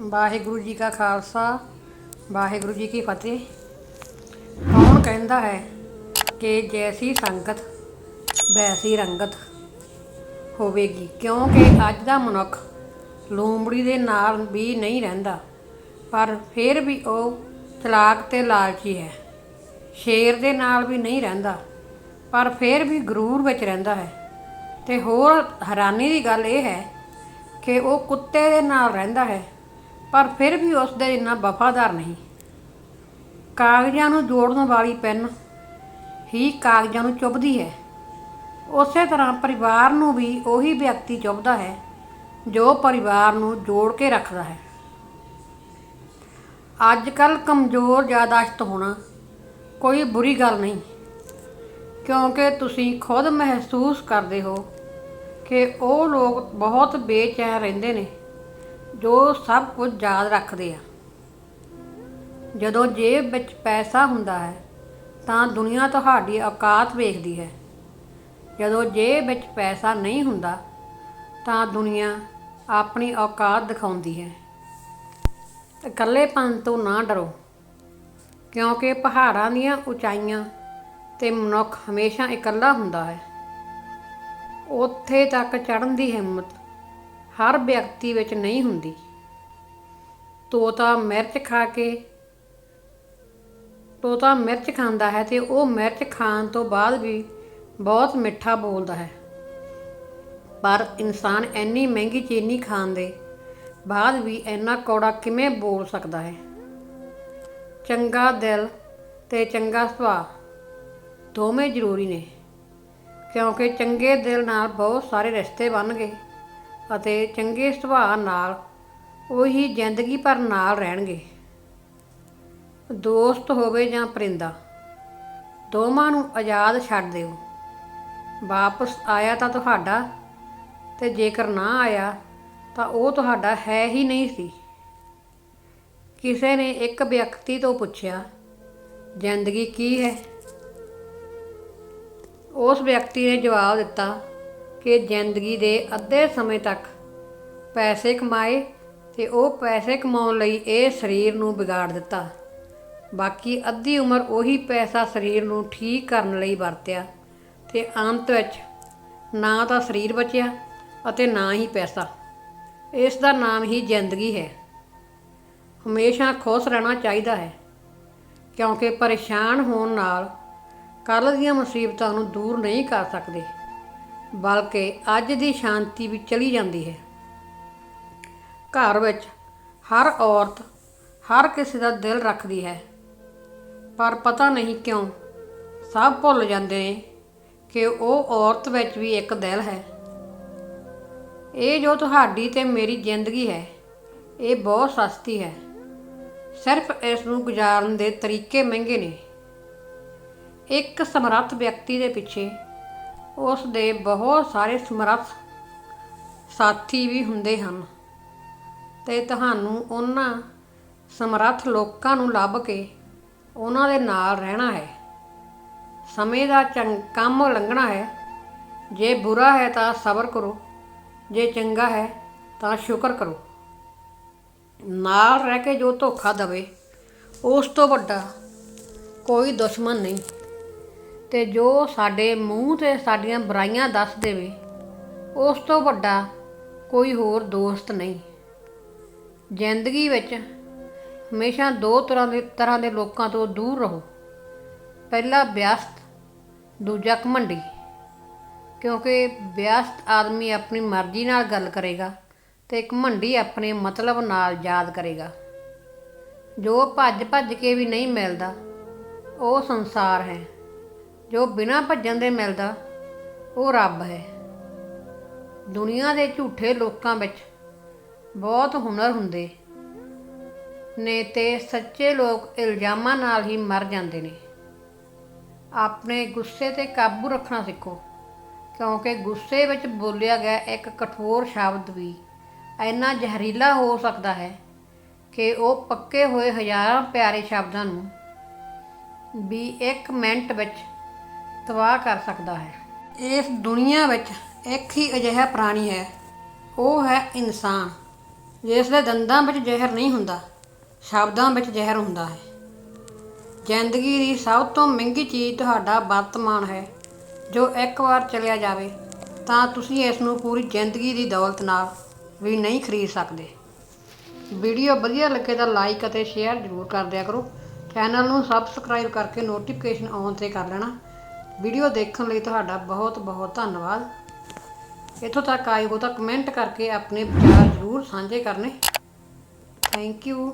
ਵਾਹਿਗੁਰੂ ਜੀ ਕਾ ਖਾਲਸਾ, ਵਾਹਿਗੁਰੂ ਜੀ ਕੀ ਫਤਿਹ। ਕੌਣ ਕਹਿੰਦਾ ਹੈ ਕਿ ਜੈਸੀ ਸੰਗਤ, ਵੈਸੀ ਰੰਗਤ ਹੋਵੇਗੀ? ਕਿਉਂਕਿ ਅੱਜ ਦਾ ਮਨੁੱਖ ਲੂੰਬੜੀ ਦੇ ਨਾਲ ਵੀ ਨਹੀਂ ਰਹਿੰਦਾ, ਪਰ ਫਿਰ ਵੀ ਉਹ ਚਲਾਕ ਤੇ ਲਾਲਚੀ ਹੈ। ਸ਼ੇਰ ਦੇ ਨਾਲ ਵੀ ਨਹੀਂ ਰਹਿੰਦਾ, ਪਰ ਫਿਰ ਵੀ ਗਰੂਰ ਵਿੱਚ ਰਹਿੰਦਾ ਹੈ। ਤੇ ਹੋਰ ਹੈਰਾਨੀ ਦੀ ਗੱਲ ਇਹ ਹੈ ਕਿ ਉਹ ਕੁੱਤੇ ਦੇ ਨਾਲ ਰਹਿੰਦਾ ਹੈ। ਪਰ ਫਿਰ ਵੀ ਉਸ ਦੇ ਇੰਨਾ ਵਫਾਦਾਰ ਨਹੀਂ। ਕਾਗਜ਼ਾਂ ਨੂੰ ਜੋੜਨ ਵਾਲੀ ਪੈਨ ਹੀ ਕਾਗਜ਼ਾਂ ਨੂੰ ਚੁੱਭਦੀ ਹੈ। ਉਸੇ ਤਰ੍ਹਾਂ ਪਰਿਵਾਰ ਨੂੰ ਵੀ ਉਹੀ ਵਿਅਕਤੀ ਚੁੱਭਦਾ ਹੈ ਜੋ ਪਰਿਵਾਰ ਨੂੰ ਜੋੜ ਕੇ ਰੱਖਦਾ ਹੈ। ਅੱਜ ਕੱਲ ਕਮਜ਼ੋਰ ਯਾਦਾਸ਼ਤ ਹੋਣਾ ਕੋਈ ਬੁਰੀ ਗੱਲ ਨਹੀਂ, ਕਿਉਂਕਿ ਤੁਸੀਂ ਖੁਦ ਮਹਿਸੂਸ ਕਰਦੇ ਹੋ ਕਿ ਉਹ ਲੋਕ ਬਹੁਤ ਬੇਚੈਨ ਰਹਿੰਦੇ ਨੇ। ਜੋ ਸਭ ਕੁਝ ਯਾਦ ਰੱਖਦੇ ਆ। ਜਦੋਂ ਜੇਬ ਵਿੱਚ ਪੈਸਾ ਹੁੰਦਾ ਹੈ, ਤਾਂ ਦੁਨੀਆ ਤੁਹਾਡੀ ਔਕਾਤ ਵੇਖਦੀ ਹੈ। ਜਦੋਂ ਜੇਬ ਵਿੱਚ ਪੈਸਾ ਨਹੀਂ ਹੁੰਦਾ, ਤਾਂ ਦੁਨੀਆ ਆਪਣੀ ਔਕਾਤ ਦਿਖਾਉਂਦੀ ਹੈ। ਇਕੱਲੇਪਨ ਤੋਂ ਨਾ ਡਰੋ, ਕਿਉਂਕਿ ਪਹਾੜਾਂ ਦੀਆਂ ਉਚਾਈਆਂ ਤੇ ਮਨੁੱਖ ਹਮੇਸ਼ਾ ਇਕੱਲਾ ਹੁੰਦਾ ਹੈ। ਉੱਥੇ ਤੱਕ ਚੜ੍ਹਨ ਦੀ ਹਿੰਮਤ ਹਰ ਵਿਅਕਤੀ ਵਿੱਚ ਨਹੀਂ ਹੁੰਦੀ। ਤੋਤਾ ਮਿਰਚ ਖਾ ਕੇ, ਤੋਤਾ ਮਿਰਚ ਖਾਂਦਾ ਹੈ ਤੇ ਉਹ ਮਿਰਚ ਖਾਣ ਤੋਂ ਬਾਅਦ ਵੀ ਬਹੁਤ ਮਿੱਠਾ ਬੋਲਦਾ ਹੈ। ਪਰ ਇਨਸਾਨ ਇੰਨੀ ਮਹਿੰਗੀ ਚੀਨੀ ਖਾਣ ਦੇ ਬਾਅਦ ਵੀ ਇੰਨਾ ਕੌੜਾ ਕਿਵੇਂ ਬੋਲ ਸਕਦਾ ਹੈ? ਚੰਗਾ ਦਿਲ ਤੇ ਚੰਗਾ ਸੁਭਾਅ ਦੋਵੇਂ ਜ਼ਰੂਰੀ ਨੇ, ਕਿਉਂਕਿ ਚੰਗੇ ਦਿਲ ਨਾਲ ਬਹੁਤ ਸਾਰੇ ਰਿਸ਼ਤੇ ਬਣ ਗਏ ਅਤੇ ਚੰਗੇ ਸੁਭਾਅ ਨਾਲ ਉਹੀ ਜ਼ਿੰਦਗੀ ਭਰ ਨਾਲ ਰਹਿਣਗੇ। ਦੋਸਤ ਹੋਵੇ ਜਾਂ ਪਰਿੰਦਾ, ਦੋਵਾਂ ਨੂੰ ਆਜ਼ਾਦ ਛੱਡ ਦਿਓ। ਵਾਪਸ ਆਇਆ ਤਾਂ ਤੁਹਾਡਾ ਤੇ ਜੇਕਰ ਨਾ ਆਇਆ ਤਾਂ ਉਹ ਤੁਹਾਡਾ ਹੈ ਹੀ ਨਹੀਂ ਸੀ। ਕਿਸੇ ਨੇ ਇੱਕ ਵਿਅਕਤੀ ਤੋਂ ਪੁੱਛਿਆ, ਜ਼ਿੰਦਗੀ ਕੀ ਹੈ? ਉਸ ਵਿਅਕਤੀ ਨੇ ਜਵਾਬ ਦਿੱਤਾ ਕਿ ਜ਼ਿੰਦਗੀ ਦੇ ਅੱਧੇ ਸਮੇਂ ਤੱਕ ਪੈਸੇ ਕਮਾਏ ਤੇ ਉਹ ਪੈਸੇ ਕਮਾਉਣ ਲਈ ਇਹ ਸਰੀਰ ਨੂੰ ਵਿਗਾੜ ਦਿੱਤਾ। ਬਾਕੀ ਅੱਧੀ ਉਮਰ ਉਹੀ ਪੈਸਾ ਸਰੀਰ ਨੂੰ ਠੀਕ ਕਰਨ ਲਈ ਵਰਤਿਆ ਤੇ ਅੰਤ ਵਿੱਚ ਨਾ ਤਾਂ ਸਰੀਰ ਬਚਿਆ ਅਤੇ ਨਾ ਹੀ ਪੈਸਾ। ਇਸ ਦਾ ਨਾਮ ਹੀ ਜ਼ਿੰਦਗੀ ਹੈ। ਹਮੇਸ਼ਾ ਖੁਸ਼ ਰਹਿਣਾ ਚਾਹੀਦਾ ਹੈ ਕਿਉਂਕਿ ਪਰੇਸ਼ਾਨ ਹੋਣ ਨਾਲ ਕੱਲ੍ਹ ਦੀਆਂ ਮੁਸੀਬਤਾਂ ਨੂੰ ਦੂਰ ਨਹੀਂ ਕਰ ਸਕਦੇ। ਬਲਕਿ ਅੱਜ ਦੀ ਸ਼ਾਂਤੀ ਵੀ ਚਲੀ ਜਾਂਦੀ ਹੈ। ਘਰ ਵਿੱਚ ਹਰ ਔਰਤ ਹਰ ਕਿਸੇ ਦਾ ਦਿਲ ਰੱਖਦੀ ਹੈ। ਪਰ ਪਤਾ ਨਹੀਂ ਕਿਉਂ ਸਭ ਭੁੱਲ ਜਾਂਦੇ ਨੇ ਕਿ ਉਹ ਔਰਤ ਵਿੱਚ ਵੀ ਇੱਕ ਦਿਲ ਹੈ। ਇਹ ਜੋ ਤੁਹਾਡੀ ਤੇ ਮੇਰੀ ਜ਼ਿੰਦਗੀ ਹੈ, ਇਹ ਬਹੁਤ ਸਸਤੀ ਹੈ। ਸਿਰਫ ਇਸ ਨੂੰ ਗੁਜ਼ਾਰਨ ਦੇ ਤਰੀਕੇ ਮਹਿੰਗੇ ਨੇ। ਇੱਕ ਸਮਰੱਥ ਵਿਅਕਤੀ ਦੇ ਪਿੱਛੇ ਉਸ ਦੇ ਬਹੁਤ ਸਾਰੇ ਸਮਰੱਥ ਸਾਥੀ ਵੀ ਹੁੰਦੇ ਹਨ ਤੇ ਤੁਹਾਨੂੰ ਉਹਨਾਂ ਸਮਰੱਥ ਲੋਕਾਂ ਨੂੰ ਲੱਭ ਕੇ ਉਹਨਾਂ ਦੇ ਨਾਲ ਰਹਿਣਾ ਹੈ। ਸਮੇਂ ਦਾ ਚੰਗ, ਕੰਮ ਲੰਘਣਾ ਹੈ। ਜੇ ਬੁਰਾ ਹੈ ਤਾਂ ਸਬਰ ਕਰੋ, ਜੇ ਚੰਗਾ ਹੈ ਤਾਂ ਸ਼ੁਕਰ ਕਰੋ। ਨਾਲ ਰਹਿ ਕੇ ਜੋ ਧੋਖਾ ਦਵੇ, ਉਸ ਤੋਂ ਵੱਡਾ ਕੋਈ ਦੁਸ਼ਮਣ ਨਹੀਂ। ਤੇ ਜੋ ਸਾਡੇ ਮੂੰਹ ਤੇ ਸਾਡੀਆਂ ਬੁਰਾਈਆਂ ਦੱਸ ਦੇਵੇ, ਉਸ ਤੋਂ ਵੱਡਾ ਕੋਈ ਹੋਰ ਦੋਸਤ ਨਹੀਂ। ਜ਼ਿੰਦਗੀ ਵਿੱਚ ਹਮੇਸ਼ਾ ਦੋ ਤਰ੍ਹਾਂ ਦੇ ਤਰ੍ਹਾਂ ਦੇ ਲੋਕਾਂ ਤੋਂ ਦੂਰ ਰਹੋ। ਪਹਿਲਾ ਵਿਅਸਤ, ਦੂਜਾ ਘਮੰਡੀ। ਕਿਉਂਕਿ ਵਿਅਸਤ ਆਦਮੀ ਆਪਣੀ ਮਰਜ਼ੀ ਨਾਲ ਗੱਲ ਕਰੇਗਾ ਤੇ ਘਮੰਡੀ ਆਪਣੇ ਮਤਲਬ ਨਾਲ ਯਾਦ ਕਰੇਗਾ। ਜੋ ਭੱਜ ਭੱਜ ਕੇ ਵੀ ਨਹੀਂ ਮਿਲਦਾ, ਉਹ ਸੰਸਾਰ ਹੈ। ਜੋ ਬਿਨਾਂ ਭੱਜਣ ਦੇ ਮਿਲਦਾ, ਉਹ ਰੱਬ ਹੈ। ਦੁਨੀਆ ਦੇ ਝੂਠੇ ਲੋਕਾਂ ਵਿੱਚ ਬਹੁਤ ਹੁਨਰ ਹੁੰਦੇ। ਨੇ ਤੇ ਸੱਚੇ ਲੋਕ ਇਲਜ਼ਾਮਾਂ ਨਾਲ ਹੀ ਮਰ ਜਾਂਦੇ ਨੇ। ਆਪਣੇ ਗੁੱਸੇ ਤੇ ਕਾਬੂ ਰੱਖਣਾ ਸਿੱਖੋ, ਕਿਉਂਕਿ ਗੁੱਸੇ ਵਿੱਚ ਬੋਲਿਆ ਗਿਆ ਇੱਕ ਕਠੋਰ ਸ਼ਬਦ ਵੀ ਇੰਨਾ ਜ਼ਹਿਰੀਲਾ ਹੋ ਸਕਦਾ ਹੈ ਕਿ ਉਹ ਪੱਕੇ ਹੋਏ ਹਜ਼ਾਰਾਂ ਪਿਆਰੇ ਸ਼ਬਦਾਂ ਨੂੰ ਵੀ ਇੱਕ ਮਿੰਟ ਵਿੱਚ ਤਬਾਹ ਕਰ ਸਕਦਾ ਹੈ। ਇਸ ਦੁਨੀਆ ਵਿੱਚ ਇੱਕ ਹੀ ਅਜਿਹਾ ਪ੍ਰਾਣੀ ਹੈ। ਉਹ ਹੈ ਇਨਸਾਨ ਜਿਸ ਦੇ ਦੰਦਾਂ ਵਿੱਚ ਜ਼ਹਿਰ ਨਹੀਂ ਹੁੰਦਾ, ਸ਼ਬਦਾਂ ਵਿੱਚ ਜ਼ਹਿਰ ਹੁੰਦਾ ਹੈ। ਜ਼ਿੰਦਗੀ ਦੀ ਸਭ ਤੋਂ ਮਹਿੰਗੀ ਚੀਜ਼ ਤੁਹਾਡਾ ਵਰਤਮਾਨ ਹੈ। ਜੋ ਇੱਕ ਵਾਰ ਚਲਿਆ ਜਾਵੇ, ਤਾਂ ਤੁਸੀਂ ਇਸ ਨੂੰ ਪੂਰੀ ਜ਼ਿੰਦਗੀ ਦੀ ਦੌਲਤ ਨਾਲ ਵੀ ਨਹੀਂ ਖਰੀਦ ਸਕਦੇ। ਵੀਡੀਓ ਵਧੀਆ ਲੱਗੇ ਤਾਂ ਲਾਈਕ ਅਤੇ ਸ਼ੇਅਰ ਜ਼ਰੂਰ ਕਰ ਦਿਆ ਕਰੋ। ਚੈਨਲ ਨੂੰ ਸਬਸਕ੍ਰਾਈਬ ਕਰਕੇ ਨੋਟੀਫਿਕੇਸ਼ਨ ਔਨ ਤੇ ਕਰ ਲੈਣਾ। ਵੀਡੀਓ ਦੇਖਣ ਲਈ ਤੁਹਾਡਾ ਬਹੁਤ ਬਹੁਤ ਧੰਨਵਾਦ। ਇੱਥੋਂ ਤੱਕ ਆਏ ਹੋ ਤਾਂ ਕਮੈਂਟ ਕਰਕੇ ਆਪਣੇ ਵਿਚਾਰ ਜ਼ਰੂਰ ਸਾਂਝੇ ਕਰਨੇ। Thank you.